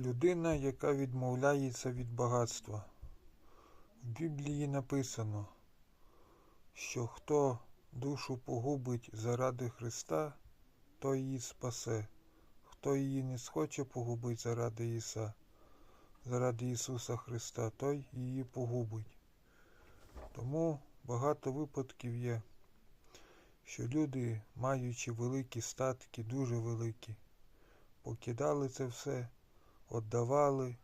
Людина, яка відмовляється від багатства. В Біблії написано, що хто душу погубить заради Христа, той її спасе. Хто її не схоче погубить заради Іса, заради Ісуса Христа, той її погубить. Тому багато випадків є, що люди, маючи великі статки, дуже великі, покидали це все, віддавали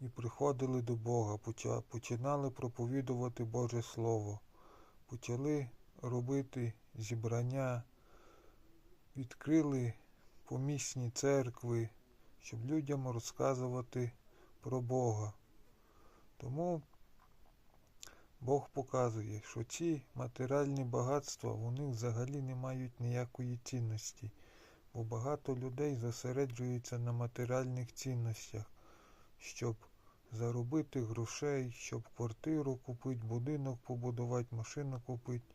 і приходили до Бога, починали проповідувати Боже Слово, почали робити зібрання, відкрили помісні церкви, щоб людям розказувати про Бога. Тому Бог показує, що ці матеріальні багатства вони взагалі не мають ніякої цінності, бо багато людей зосереджуються на матеріальних цінностях, щоб заробити грошей, щоб квартиру купити, будинок побудувати, машину купити.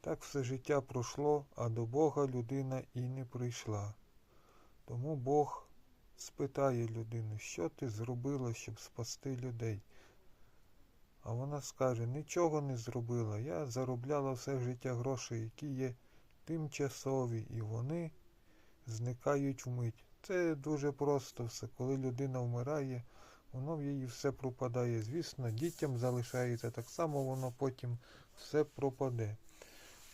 Так все життя пройшло, а до Бога людина і не прийшла. Тому Бог спитає людину, що ти зробила, щоб спасти людей. А вона скаже, нічого не зробила. Я заробляла все життя гроші, які є тимчасові, і вони зникають вмить. Це дуже просто все. Коли людина вмирає, воно в її все пропадає. Звісно, дітям залишається, так само воно потім все пропаде.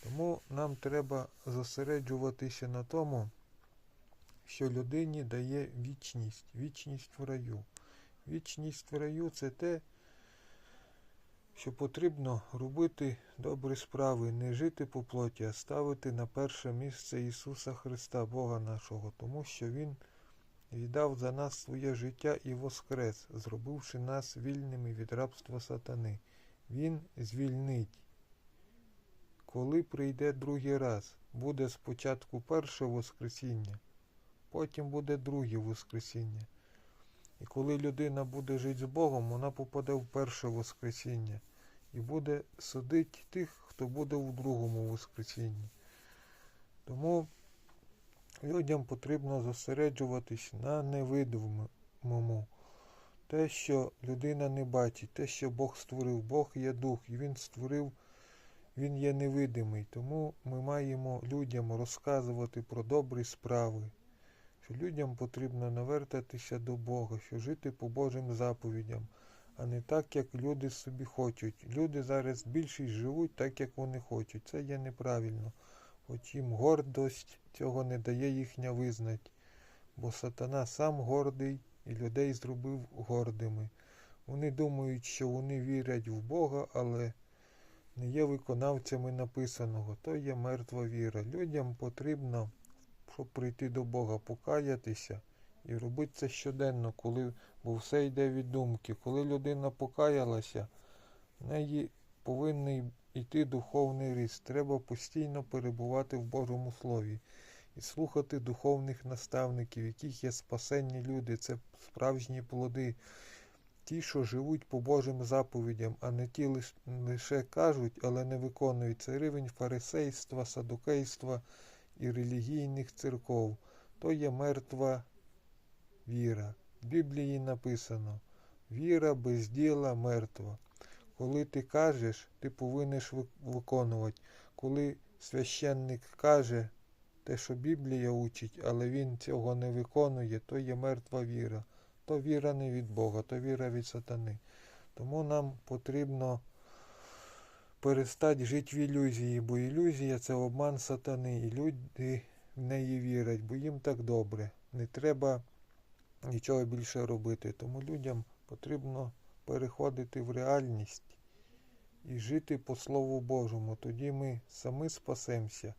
Тому нам треба зосереджуватися на тому, що людині дає вічність, вічність в раю. Вічність в раю це те, що потрібно робити добрі справи, не жити по плоті, а ставити на перше місце Ісуса Христа, Бога нашого, тому що Він віддав за нас своє життя і воскрес, зробивши нас вільними від рабства сатани. Він звільнить. Коли прийде другий раз, буде спочатку перше Воскресіння, потім буде друге Воскресіння. І коли людина буде жити з Богом, вона попаде в перше Воскресіння і буде судити тих, хто буде у другому Воскресінні. Тому людям потрібно зосереджуватись на невидимому. Те, що людина не бачить, те, що Бог створив. Бог є дух, і Він створив, Він є невидимий. Тому ми маємо людям розказувати про добрі справи, що людям потрібно навертатися до Бога, що жити по Божим заповідям, а не так, як люди собі хочуть. Люди зараз більшість живуть так, як вони хочуть. Це є неправильно. Хоч їм гордость цього не дає їхня визнать, бо сатана сам гордий і людей зробив гордими. Вони думають, що вони вірять в Бога, але не є виконавцями написаного. То є мертва віра. Людям потрібно, щоб прийти до Бога, покаятися і робити це щоденно, коли, бо все йде від думки. Коли людина покаялася, в неї повинний йти духовний ріст. Треба постійно перебувати в Божому Слові і слухати духовних наставників, яких є спасенні люди, це справжні плоди. Ті, що живуть по Божим заповідям, а не ті лише кажуть, але не виконують. Це рівень фарисейства, садукейства і релігійних церков. То є мертва віра. В Біблії написано: віра без діла мертва. Коли ти кажеш, ти повинен виконувати. Коли священник каже те, що Біблія учить, але він цього не виконує, то є мертва віра. То віра не від Бога, то віра від сатани. Тому нам потрібно перестати жити в ілюзії, бо ілюзія це обман сатани, і люди в неї вірять, бо їм так добре. Не треба нічого більше робити. Тому людям потрібно переходити в реальність і жити по Слову Божому. Тоді ми самі спасемося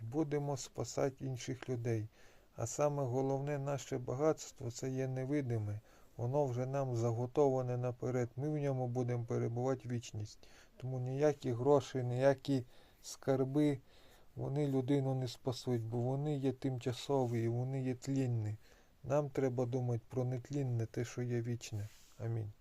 і будемо спасати інших людей. А саме головне наше багатство це є невидиме. Воно вже нам заготоване наперед. Ми в ньому будемо перебувати вічність. Тому ніякі гроші, ніякі скарби, вони людину не спасуть, бо вони є тимчасові і вони є тлінні. Нам треба думати про нетлінне, те, що є вічне. Амінь.